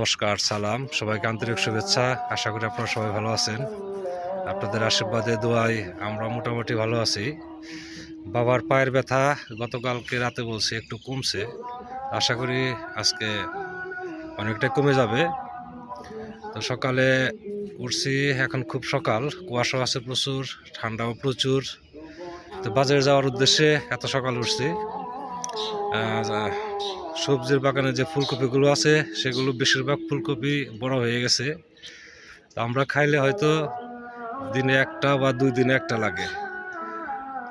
নমস্কার, সালাম, সবাইকে আন্তরিক শুভেচ্ছা। আশা করি আপনারা সবাই ভালো আছেন। আপনাদের আশীর্বাদে দোয়াই আমরা মোটামুটি ভালো আছি। বাবার পায়ের ব্যথা গতকালকে রাতে বলছি একটু কমছে। আশা করি আজকে অনেকটা কমে যাবে। তো সকালে উঠছি, এখন খুব সকাল। কুয়াশা আছে প্রচুর, ঠান্ডাও প্রচুর। তো বাজারে যাওয়ার উদ্দেশ্যে এত সকাল উঠছি। সবজির বাগানে যে ফুলকপিগুলো আছে, সেগুলো বেশিরভাগ ফুলকপি বড় হয়ে গেছে। আমরা খাইলে হয়তো দিনে একটা বা দুই দিনে একটা লাগে।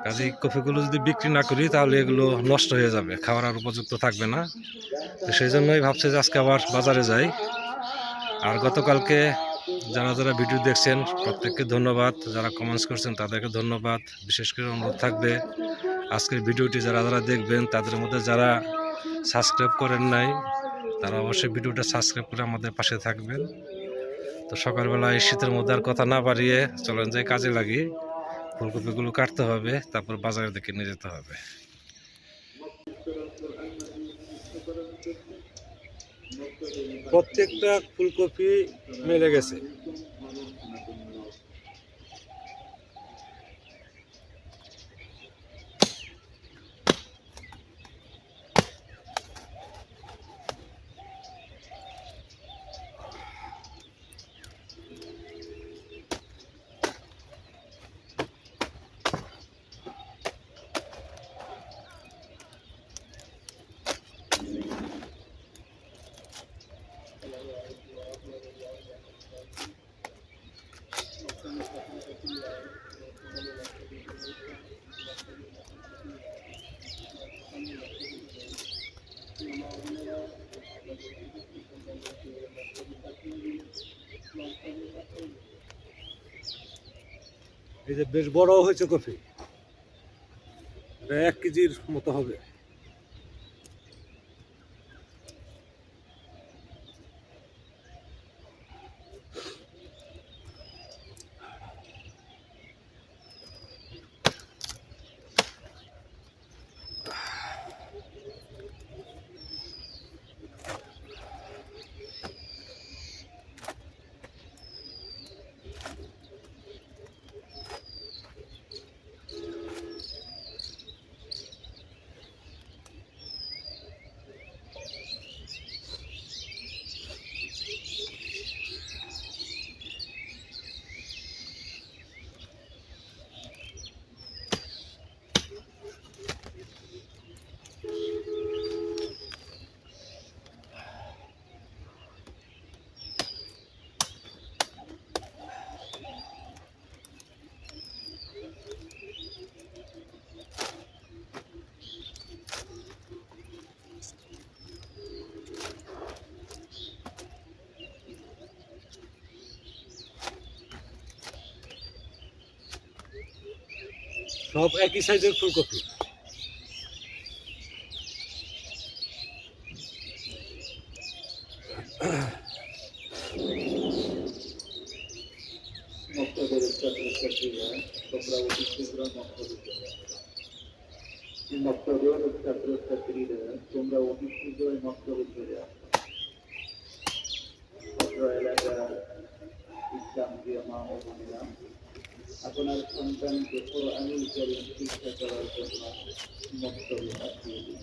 কাজে কপিগুলো যদি বিক্রি না করি, তাহলে এগুলো নষ্ট হয়ে যাবে, খাওয়ার আর উপযুক্ত থাকবে না। তো সেই জন্যই ভাবছি যে আজকে আবার বাজারে যাই। আর গতকালকে যারা যারা ভিডিও দেখছেন, প্রত্যেককে ধন্যবাদ। যারা কমেন্টস করছেন, তাদেরকে ধন্যবাদ। বিশেষ করে অনুরোধ থাকবে, আজকের ভিডিওটি যারা যারা দেখবেন, তাদের মধ্যে যারা সাবস্ক্রাইব করেন নাই, তারা অবশ্যই ভিডিওটা সাবস্ক্রাইব করে আমাদের পাশে থাকবেন। তো সকালবেলা এই শীতের মধ্যে আর কথা না বাড়িয়ে চলেন যাই কাজে লাগি, ফুলকপিগুলো কাটতে হবে, তারপর বাজারের দিকে নিয়ে যেতে হবে। প্রত্যেকটা ফুলকপি মেলে গেছে। এই যে বেশ বড় হয়েছে কফি। এক কেজির মতো হবে। সব একই সাইজের ফুলকপি তোমরা অতি শীঘ্র মক্তবে চলে আসো। আপনার সন্তানকে কোরআনুল করিম শিক্ষা করার জন্য মক্তবে পাঠিয়ে দিন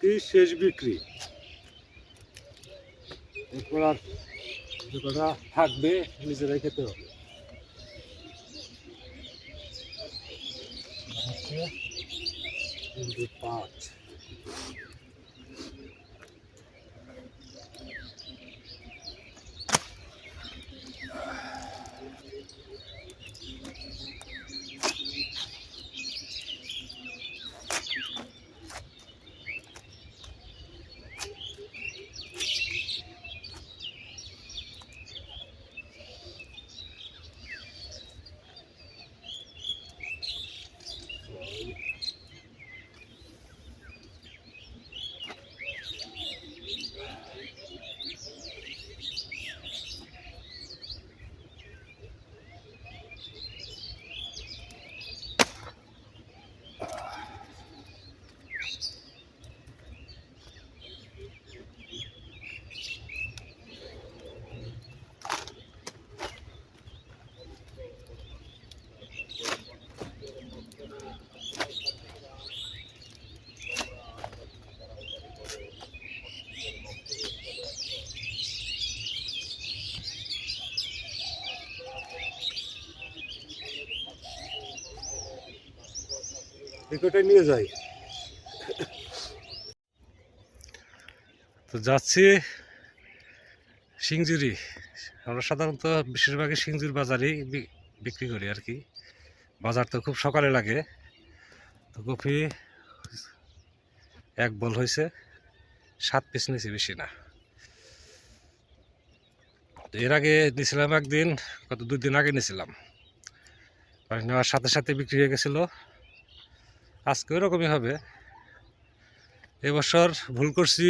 আজকে শেষ বিক্রি। এরপর আর কটা থাকবে নিজেরাই খেতে হবে। দুই, পাঁচ। দেখে নিয়ে যাই। তো যাচ্ছি সিংজুরি আমরা সাধারণত বেশিরভাগই সিংজুর বাজারেই বিক্রি করি আর কি। বাজার তো খুব সকালে লাগে। তো কফি এক বল হয়েছে, সাত পিস নিয়েছি বেশি না। তো এর আগে নিয়েছিলাম একদিন কত দুদিন আগে নিয়েছিলাম নেওয়ার সাথে সাথে বিক্রি হয়ে গেছিল। আজকে ওরকমই হবে। এবছর ভুল করছি,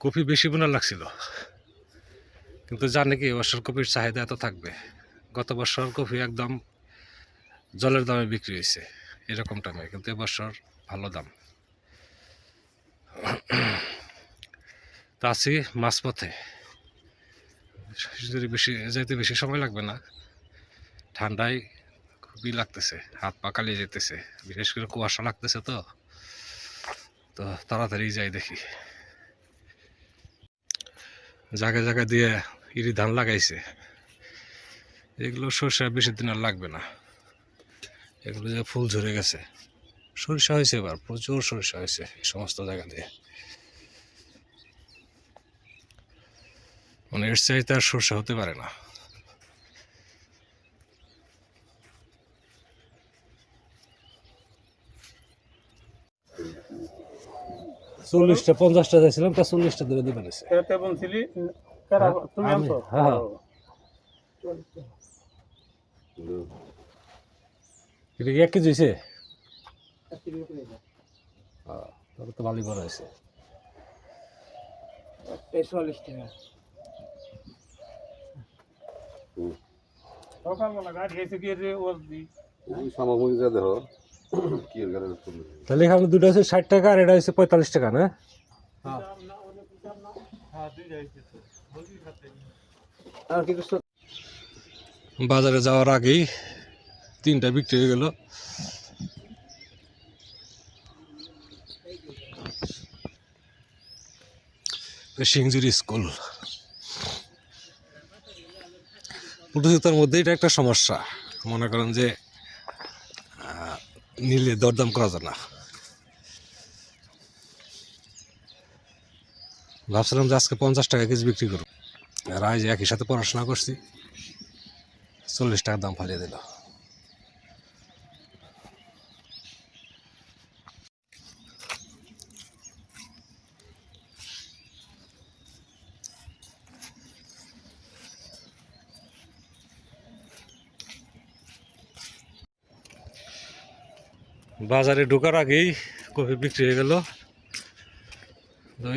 কপি বেশি বোনা লাগছিল। কিন্তু জানে কি, এবছর কপির চাহিদা এত থাকবে। গত বছর কপি একদম জলের দামে বিক্রি হয়েছে, এরকম টাইমে। কিন্তু এবছর ভালো দাম। তা আছি মাঝপথে। যদি বেশি যেতে বেশি সময় লাগবে না, ঠান্ডায় খুবই লাগতেছে, হাত পা কালিয়ে যেতেছে, বিশেষ করে কুয়াশা লাগতেছে তো। তো তাড়াতাড়ি যাই দেখি। জায়গায় জায়গায় দিয়ে ইরি ধান লাগাইছে। এগুলো সরষা বেশি দিন আর লাগবে না। এগুলো যে ফুল ঝরে গেছে। সরিষা হয়েছে এবার, প্রচুর সরিষা হয়েছে সমস্ত জায়গা দিয়ে। মানে এর চাইতে আর সরষা হতে পারে না। চল্লিশটা পঞ্চাশটা চাইছিলাম তা চল্লিশটা ধরে দিবেন হ্যাঁ, হ্যাঁ। এটা এক কেজি হয়েছে তবে তো ভালোই বড় হয়েছে চল্লিশ টাকা। সকালবেলা গাড়ি এসে গিয়ে ওর দি ওই সামগ্রিকটা দেখো কি এর গাড়ি তাহলে এখানে দুটো হচ্ছে ষাট টাকা আর এটা হচ্ছে পঁয়তাল্লিশ টাকা না? হ্যাঁ বাজারে যাওয়ার আগেই তিনটা বিক্রি হয়ে গেল। সিংজুরি স্কুল। প্রতিযোগিতার মধ্যে এটা একটা সমস্যা। মনে করেন যে নিলে দরদাম করা যায় না ভাবছিলাম যে আজকে পঞ্চাশ টাকা কেজি বিক্রি করব আর আজ একই সাথে পড়াশোনা করছি চল্লিশ টাকা দাম ফালিয়ে দিল বাজারে ঢোকার আগেই কফি বিক্রি হয়ে গেল।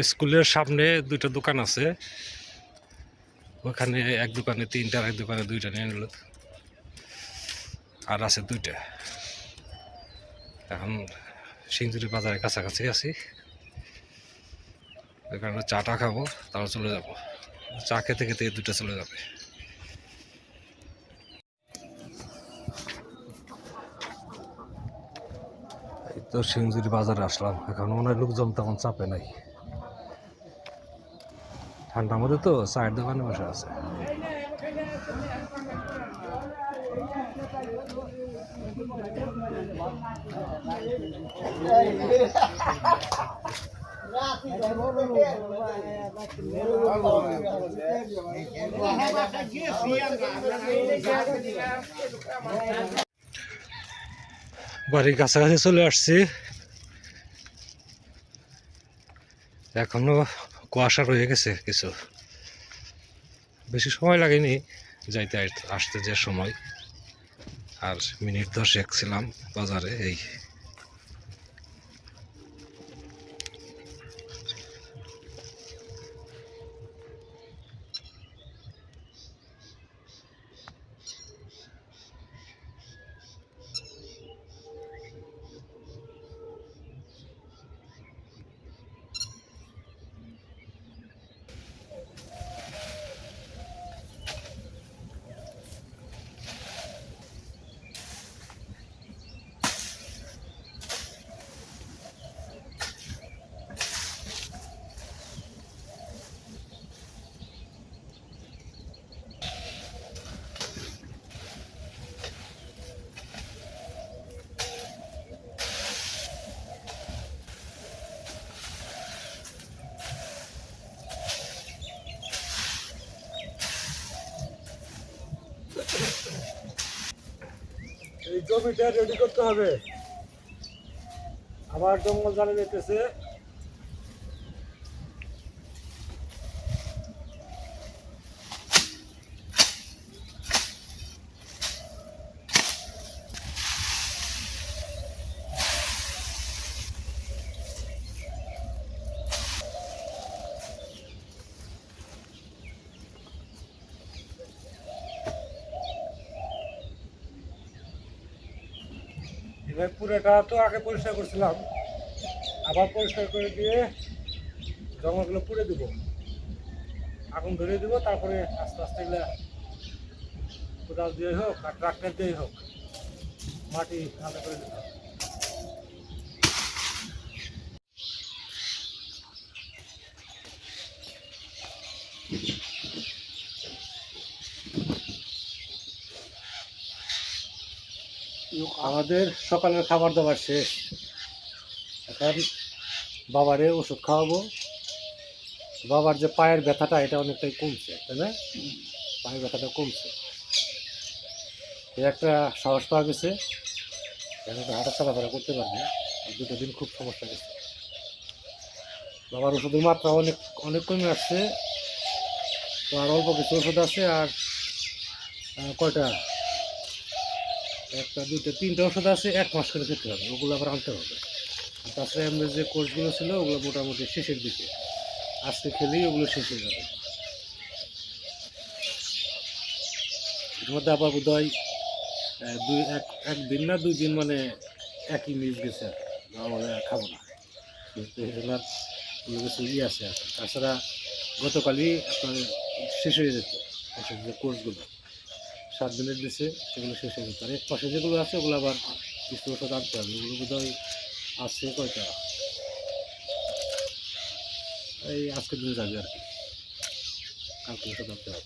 স্কুলের সামনে দুইটা দোকান আছে। ওখানে এক দোকানে তিনটা এক দোকানে দুইটা নিয়ে নিল। আর আছে দুইটা। এখন সিংজুরি বাজারের কাছাকাছি আছি। ওই কারণে চাটা খাব, তারপর চলে যাব। চা খেতে খেতে দুটো চলে যাবে। তো সিংজুরি বাজারে আসলাম এখন মনে হয় লোকজন তেমন চাপে নাই ঠান্ডার মধ্যে তো চায়ের দোকানে বসে আছে বাড়ির কাছাকাছি চলে আসছি। এখনও কুয়াশা রয়ে গেছে কিছু। বেশি সময় লাগেনি যাইতে আস- আসতে যে সময়। আর মিনিট দশেক ছিলাম বাজারে এই জমিটা রেডি করতে হবে। আবার জঙ্গল জানে যেতেছে। পুরোটা তো আগে পরিষ্কার করছিলাম। আবার পরিষ্কার করে দিয়ে জঙ্গলগুলো পুড়ে দিব। আগুন ধরে দেবো, তারপরে আস্তে আস্তে এগুলো কোদাল দিয়ে হোক আর ট্রাক্টর দিয়ে হোক, মাটি ভালো করে দিতে আমাদের সকালের খাবার দাবার শেষ। এখন বাবারে ওষুধ খাওয়াবো। বাবার যে পায়ের ব্যথাটা, এটা অনেকটাই কমছে, তাই না? পায়ের ব্যথাটা কমছে। একটা সাহস পাওয়া গেছে। হাঁটা চলাফেরা করতে পারবে। দুটো দিন খুব সমস্যা গেছে বাবার ওষুধের মাত্রা অনেক অনেক কমে আসছে। তো আর অল্প কিছু ওষুধ আছে আর কয়টা? একটা দুটো তিনটে ওষুধ আছে, এক মাস করে খেতে হবে, ওগুলো আবার আনতে হবে। তাছাড়া এমনি যে কোর্সগুলো ছিল, ওগুলো মোটামুটি শেষের দিকে। আজকে খেলেই ওগুলো শেষ হয়ে যাবে। মধ্যে আবার বোধ দুই, এক, একদিন না দুই দিন মানে একই মিস গেছে আর খাব না। ওগুলো কিছু ইয়ে আছে তাছাড়া গতকালই আপনার শেষ হয়ে যেত কোর্সগুলো। সাত দিনের দিছে সেগুলো শেষ হয়ে যেত আর এক পাশে যেগুলো আছে, ওগুলো আবার কিছু ওষুধ আনতে হবে। ওগুলো বোধ হয় আছে কয়টা? এই আজকের দিনে যাবে আর কি। কালকে ওষুধ আনতে হবে।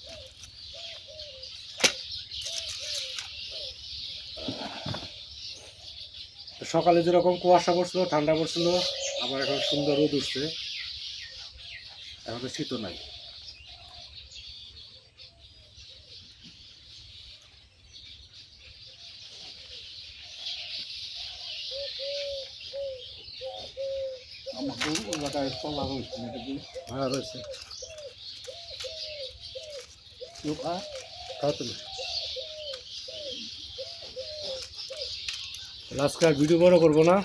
সকালে যেরকম কুয়াশা পড়ছিল, ঠান্ডা পড়ছিল, আবার এখন সুন্দর রোদ উঠছে। এখন শীতও নাই আমাদের হয়েছে হ্যাঁ রয়েছে। লোক আজকে ভিডিও বড় করব না।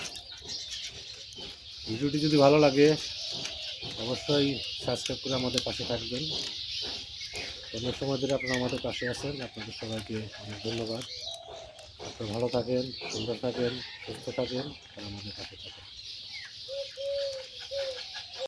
ভিডিওটি যদি ভালো লাগে অবশ্যই সাবস্ক্রাইব করে আমাদের পাশে থাকবেন। অনেক সময় ধরে আপনারা আমাদের পাশে আছেন। আপনাদের সবাইকে অনেক ধন্যবাদ। আপনারা ভালো থাকেন সুন্দর থাকেন সুস্থ থাকেন আর আমাদের পাশে থাকেন।